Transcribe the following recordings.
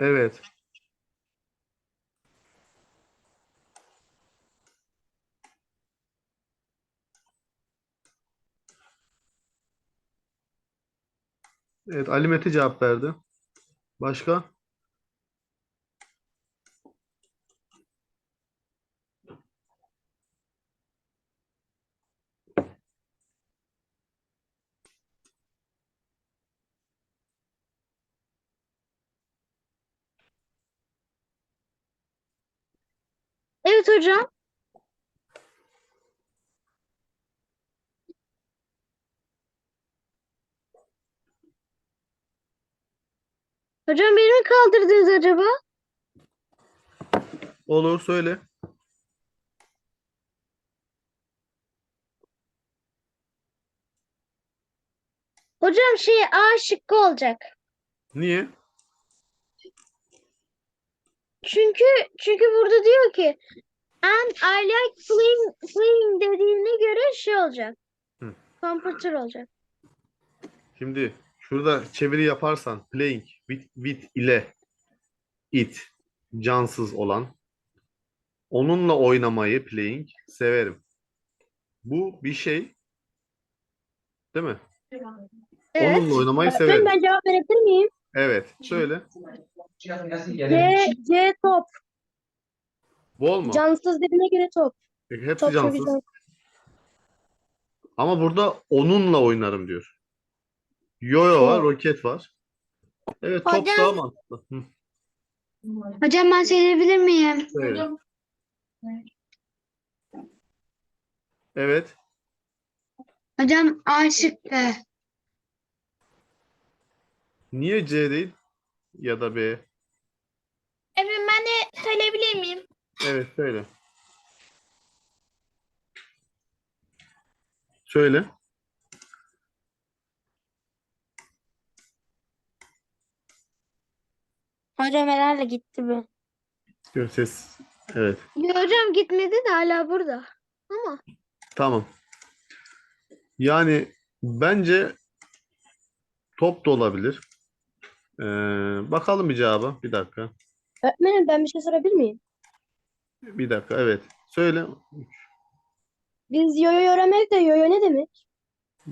Evet. Evet, Ali Mete cevap verdi. Başka? Evet hocam. Hocam beni mi kaldırdınız acaba? Olur, söyle. Hocam şey A şıkkı olacak. Niye? Çünkü çünkü burada diyor ki and I like playing, playing dediğine göre şey olacak. Hı. Computer olacak. Şimdi şurada çeviri yaparsan playing with, with ile it cansız olan onunla oynamayı playing severim. Bu bir şey değil mi? Evet. Onunla oynamayı Öğretmenim, severim. ben cevap verebilir miyim? Evet. Söyle. C, C top. Bol mu? Cansız dediğine göre top. Peki, Hepsi Top çok cansız. Ama burada onunla oynarım diyor. Yo-yo var, roket var. Evet, top Hocam- daha mantıklı. Hı, Hocam ben söyleyebilir miyim? söyle. Evet. Hocam A şıkkı. Niye C değil ya da B? Evet ben de söyleyebilir miyim? Evet, söyle. Söyle. Hocam herhalde gitti mi? Yok, ses. Evet. hocam gitmedi de hala burada. Ama Tamam. Yani bence top da olabilir. Ee, bakalım bir cevaba. Bir dakika. öğretmenim ben bir şey sorabilir miyim? Bir dakika. Evet. Söyle. Biz yoyo yoramayız da yoyo ne demek?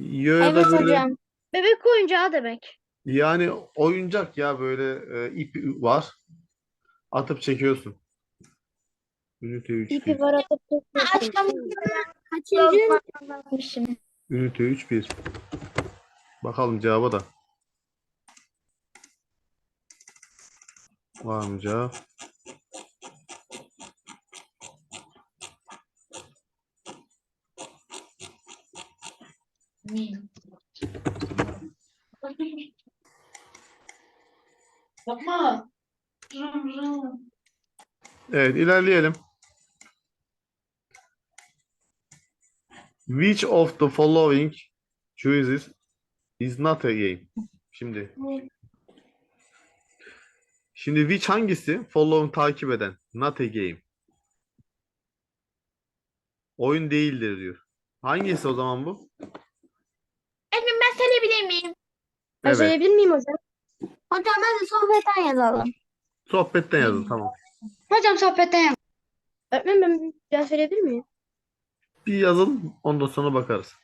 Yo da böyle Bebek oyuncağı demek. yani oyuncak ya böyle e, ip var. Atıp çekiyorsun. Ünite 3 İpi 1. var atıp? Kaçıncı? Ünite 3 1. Bakalım cevaba da. Var mı cevap? Yapma. Evet, ilerleyelim. Which of the following choices is not a game? Şimdi Şimdi which hangisi? Following takip eden. Not a game. Oyun değildir diyor. Hangisi o zaman bu? Efendim ben söyleyebilir miyim? Ben Evet. söyleyebilir miyim hocam? Hocam ben de sohbetten yazalım. Sohbetten yazın tamam. Hocam sohbetten yaz. Öğretmenim ben bir daha söyleyebilir miyim? Bir yazın ondan sonra bakarız.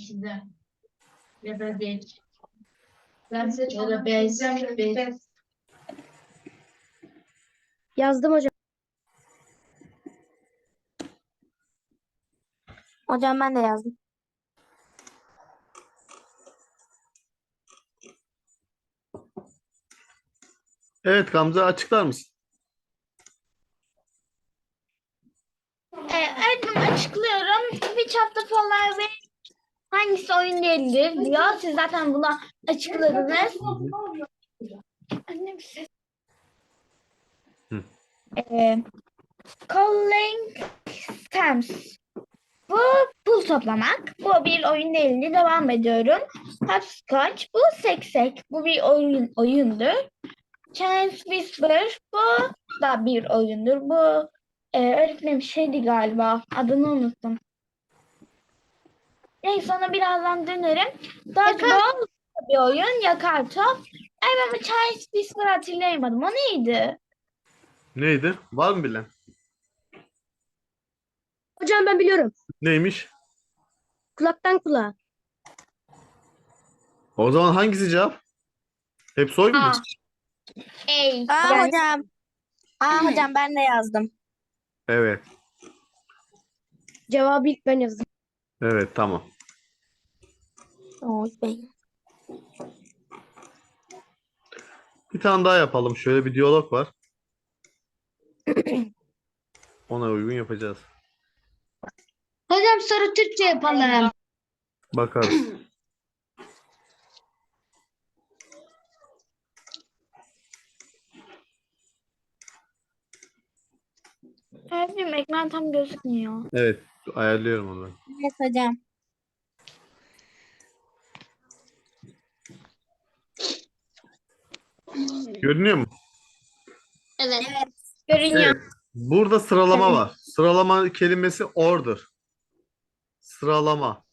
içinde. Ya da geç. Derse ya da benzer bir Yazdım hocam. Hocam ben de yazdım. Evet Gamze açıklar mısın? Ee, öğretmenim açıklıyorum. Which of the following hangisi oyun değildir diyor. Siz zaten buna açıkladınız. Anne bir ses. Calling stamps. Bu pul toplamak. Bu bir oyun değildi. Devam ediyorum. Hopscotch. Bu seksek. Bu bir oyun oyundur. Chance Whisper. Bu da bir oyundur. Bu Ee, öğretmenim şeydi galiba. Adını unuttum. Neyse ona birazdan dönerim. Dodgeball bir oyun. Yakar top. Ay ben bu Charles Whisper hatırlayamadım. O neydi? Neydi? Var mı bilen? Hocam ben biliyorum. Neymiş? Kulaktan kulağa. O zaman hangisi cevap? Hepsi oy mu? Ey. Aa Yani- hocam. Aa hocam ben de yazdım. Evet. Cevabı ilk ben yazdım. Evet tamam. Oy ben. Bir tane daha yapalım. Şöyle bir diyalog var. Ona uygun yapacağız. Hocam soru Türkçe yapalım. Bakarız. Öğretmenim ekran tam gözükmüyor. Evet. Ayarlıyorum onu. ben. Evet hocam. Görünüyor mu? Evet. Görünüyor. Evet. Burada sıralama var. Sıralama kelimesi order. Sıralama.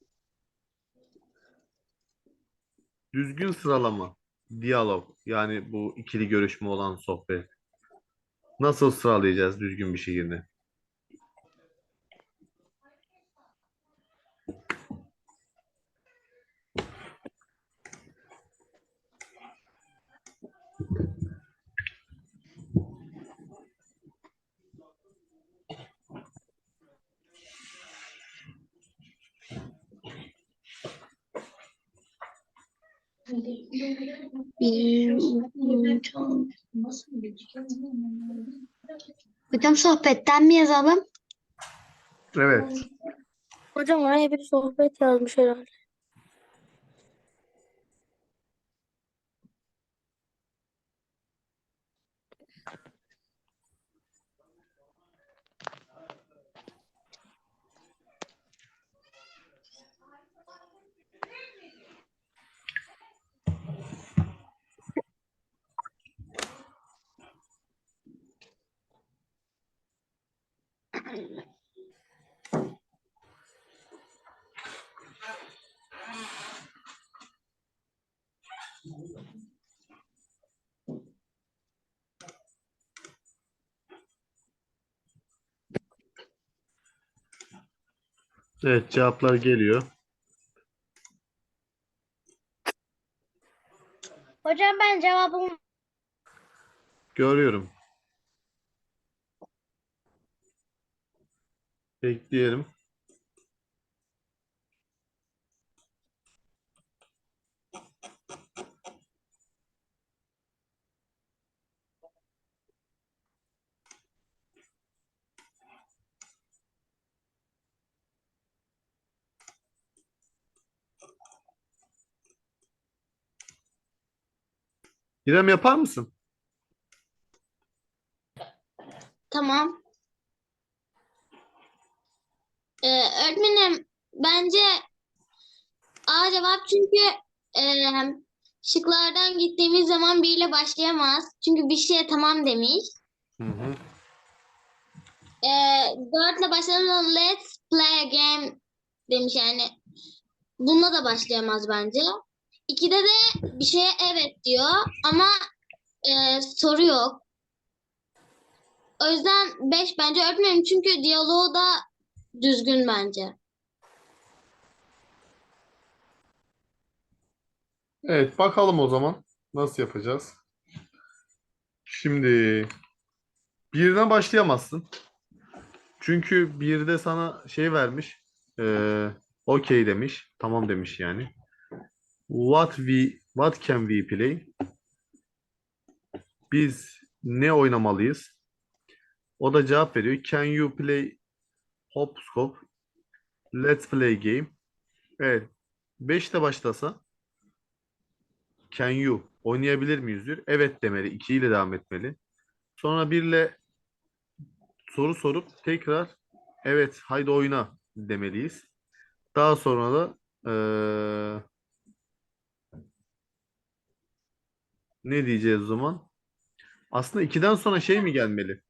Düzgün sıralama. Diyalog. Yani bu ikili görüşme olan sohbet. Nasıl sıralayacağız düzgün bir şekilde? Hocam sohbetten mi yazalım? Evet. Hocam oraya bir sohbet yazmış herhalde. Evet cevaplar geliyor. Hocam ben cevabımı Görüyorum. Bekleyelim. İrem yapar mısın? Tamam. Ee, öğretmenim bence A cevap çünkü e, şıklardan gittiğimiz zaman bir ile başlayamaz. Çünkü bir şeye tamam demiş. Hı hı. E, dörtle başladığımız zaman let's play a game demiş yani. Bununla da başlayamaz bence. İkide de bir şeye evet diyor ama e, soru yok. O yüzden 5 bence öğretmenim çünkü diyaloğu da düzgün bence. Evet, bakalım o zaman nasıl yapacağız. Şimdi birden başlayamazsın. Çünkü birde sana şey vermiş. eee okey demiş. Tamam demiş yani. What we what can we play? Biz ne oynamalıyız? O da cevap veriyor. Can you play hopscotch? Let's play game. Evet. 5'te başlasa Can you? Oynayabilir miyiz diyor. Evet demeli. 2 ile devam etmeli. Sonra 1 ile soru sorup tekrar evet haydi oyna demeliyiz. Daha sonra da eee, ne diyeceğiz o zaman? Aslında 2'den sonra şey mi gelmeli?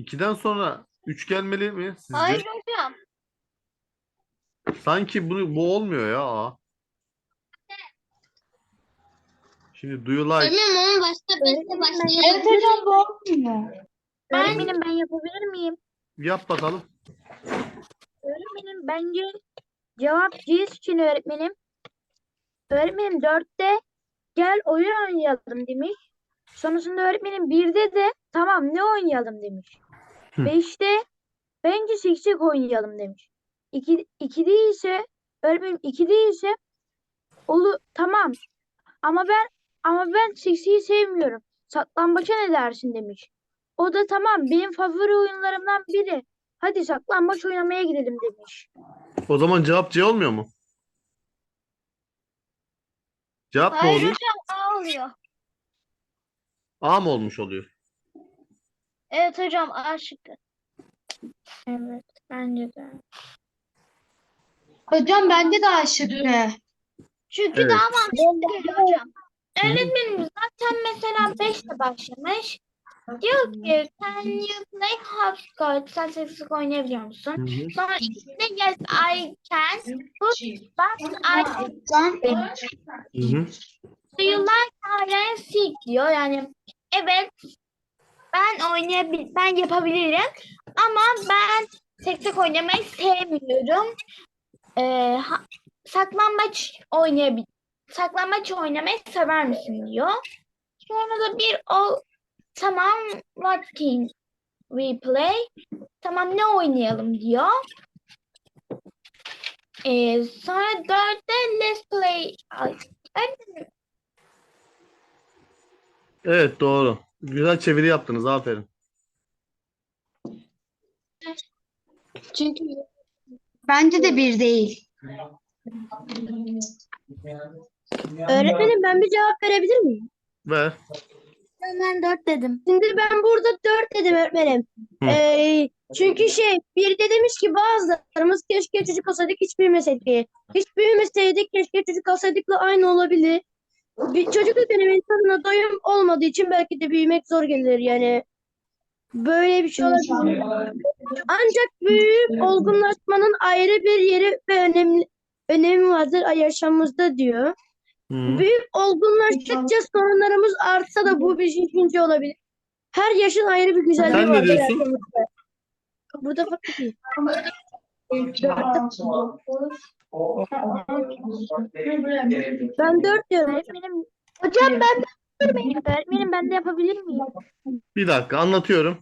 2'den sonra 3 gelmeli mi sizce? Hayır hocam. Sanki bu, bu olmuyor ya. A. Şimdi do you like? Bilmiyorum ama başta beşte başlayalım. Evet hocam bu olmuyor. Ben- Öğretmenim ben yapabilir miyim? Yap bakalım. Öğretmenim bence cevap C için öğretmenim. Öğretmenim dörtte gel oyun oynayalım demiş. Sonrasında öğretmenim birde de tamam ne oynayalım demiş. Hı. Beşte bence seksek oynayalım demiş. İki, ikide ise öğretmenim ikide ise olu tamam ama ben ama ben seksiyi sevmiyorum. Saklambaça ne dersin demiş. O da tamam benim favori oyunlarımdan biri. Hadi saklambaç oynamaya gidelim demiş. O zaman cevap C olmuyor mu? Cevap ne Hayır oluyor? hocam A oluyor. A mı olmuş oluyor? Evet hocam A şıkkı. Evet bence de. Hocam bende de aşıktı. Çünkü Evet. daha mantıklı geliyor hocam. Öğretmenim zaten mesela 5'te başlamış. Diyor ki can you play hopscotch? Sen seksik oynayabiliyor musun? Sonra içinde yes I can. But, but I do you like hide and seek diyor. Yani evet ben oynayabil ben yapabilirim ama ben seksek oynamayı sevmiyorum. Ee, ha- saklambaç oynayabil saklambaç oynamayı sever misin diyor. Sonra da bir o tamam what can we play? Tamam ne oynayalım diyor. Ee, sonra dörtte let's play. Evet doğru. Güzel çeviri yaptınız. Aferin. Çünkü Bence de bir değil. Öğretmenim ben bir cevap verebilir miyim? Ver. Ben dört dedim. Şimdi ben burada dört dedim öğretmenim. Hı. Ee, çünkü şey bir de demiş ki bazılarımız keşke çocuk olsaydık hiç büyümeseydik. Hiç büyümeseydik keşke çocuk olsaydıkla aynı olabilir. Bir çocukluk döneminin tadına doyum olmadığı için belki de büyümek zor gelir yani. Böyle bir şey olabilir. Ancak büyüyüp olgunlaşmanın ayrı bir yeri ve önemli önemi vardır yaşamımızda diyor. Hı hı. Büyüyüp olgunlaştıkça sorunlarımız artsa da bu bir ikinci olabilir. Her yaşın ayrı bir güzelliği Sen ne vardır diyorsun? hayatımızda. Burada değil. Ben dört diyorum öğretmenim. Hocam ben de miyim? Öğretmenim ben de yapabilir miyim? Bir dakika anlatıyorum.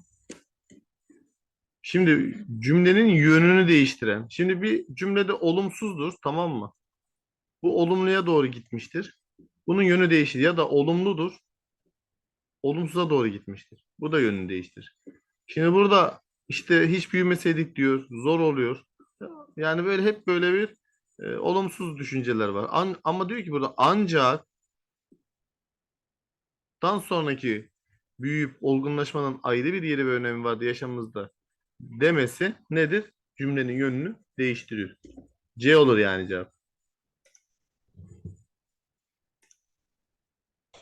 Şimdi cümlenin yönünü değiştiren. Şimdi bir cümlede olumsuzdur, tamam mı? Bu olumluya doğru gitmiştir. Bunun yönü değişir ya da olumludur. Olumsuza doğru gitmiştir. Bu da yönünü değiştirir. Şimdi burada işte hiç büyümeseydik diyor, zor oluyor. Yani böyle hep böyle bir e, olumsuz düşünceler var. An- ama diyor ki burada ancak dan sonraki büyüyüp olgunlaşmanın ayrı bir yeri ve önemi vardı yaşamımızda demesi nedir? Cümlenin yönünü değiştiriyor. C olur yani cevap.